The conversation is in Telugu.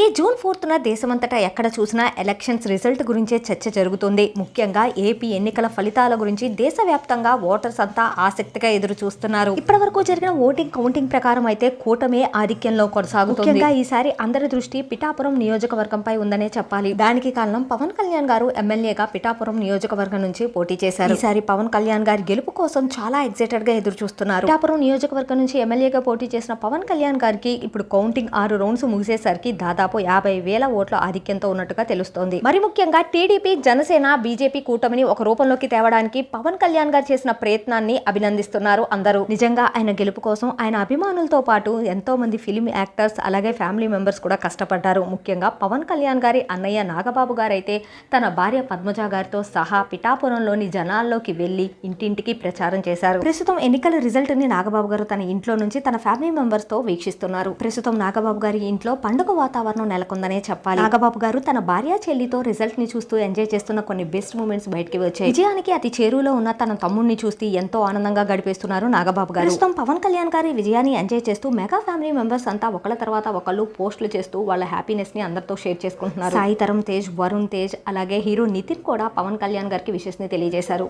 ఈ జూన్ ఫోర్త్న దేశమంతటా ఎక్కడ చూసినా ఎలక్షన్స్ రిజల్ట్ గురించే చర్చ జరుగుతుంది. ముఖ్యంగా ఏపీ ఎన్నికల ఫలితాల గురించి దేశవ్యాప్తంగా ఓటర్స్ అంతా ఆసక్తిగా ఎదురు చూస్తున్నారు ఇప్పటి వరకు జరిగిన ఓటింగ్ కౌంటింగ్ ప్రకారం అయితే కూటమే ఆధిక్యంలో కొనసాగుతుంది. ముఖ్యంగా ఈసారి అందరి దృష్టి పిఠాపురం నియోజకవర్గంపై ఉందనే చెప్పాలి. దానికి కారణం పవన్ కళ్యాణ్ గారు ఎమ్మెల్యేగా పిఠాపురం నియోజకవర్గం నుంచి పోటీ చేశారు. ఈసారి పవన్ కళ్యాణ్ గారి గెలుపు కోసం చాలా ఎక్సైటెడ్గా ఎదురు చూస్తున్నారు పిఠాపురం నియోజకవర్గం నుంచి ఎమ్మెల్యేగా పోటీ చేసిన పవన్ కళ్యాణ్ గారికి ఇప్పుడు కౌంటింగ్ ఆరు రౌండ్స్ ముగిసేసరికి దాదాపు యాభై వేల ఓట్ల ఆధిక్యంతో ఉన్నట్టుగా తెలుస్తోంది. మరి ముఖ్యంగా టీడీపీ జనసేన బీజేపీ కూటమిని ఒక రూపంలోకి తేవడానికి పవన్ కళ్యాణ్ గారు చేసిన ప్రయత్నాన్ని అభినందిస్తున్నారు అందరూ. నిజంగా ఆయన గెలుపు కోసం ఆయన అభిమానులతో పాటు ఎంతో మంది ఫిలిం యాక్టర్స్ అలాగే ఫ్యామిలీ మెంబర్స్ కూడా కష్టపడ్డారు. ముఖ్యంగా పవన్ కళ్యాణ్ గారి అన్నయ్య నాగబాబు గారైతే తన భార్య పద్మజ గారితో సహా పిఠాపురంలోని జనాల్లోకి వెళ్ళి ఇంటింటికి ప్రచారం చేశారు. ప్రస్తుతం ఎన్నికల రిజల్ట్ని నాగబాబు గారు తన ఇంట్లో నుంచి తన ఫ్యామిలీ మెంబర్స్తో వీక్షిస్తున్నారు. ప్రస్తుతం నాగబాబు గారి ఇంట్లో పండుగ వాతావరణం వాతావరణం నెలకొందనే చెప్పాలి. నాగబాబు గారు తన భార్య చెల్లితో రిజల్ట్ని చూస్తూ ఎంజాయ్ చేస్తున్న కొన్ని బెస్ట్ మూమెంట్స్ బయటికి వచ్చాయి. విజయానికి అతి చేరువలో ఉన్న తన తమ్ముడిని చూస్తూ ఎంతో ఆనందంగా గడిపేస్తున్నారు నాగబాబు గారు. ప్రస్తుతం పవన్ కళ్యాణ్ గారి విజయాన్ని ఎంజాయ్ చేస్తూ మెగా ఫ్యామిలీ మెంబర్స్ అంతా ఒకళ్ళ తర్వాత ఒకళ్ళు పోస్టులు చేస్తూ వాళ్ళ హ్యాపీనెస్ని అందరితో షేర్ చేసుకుంటున్నారు. సాయి తరం తేజ్ వరుణ్ తేజ్ అలాగే హీరో నితిన్ కూడా పవన్ కళ్యాణ్ గారికి విషెస్ని తెలియజేశారు.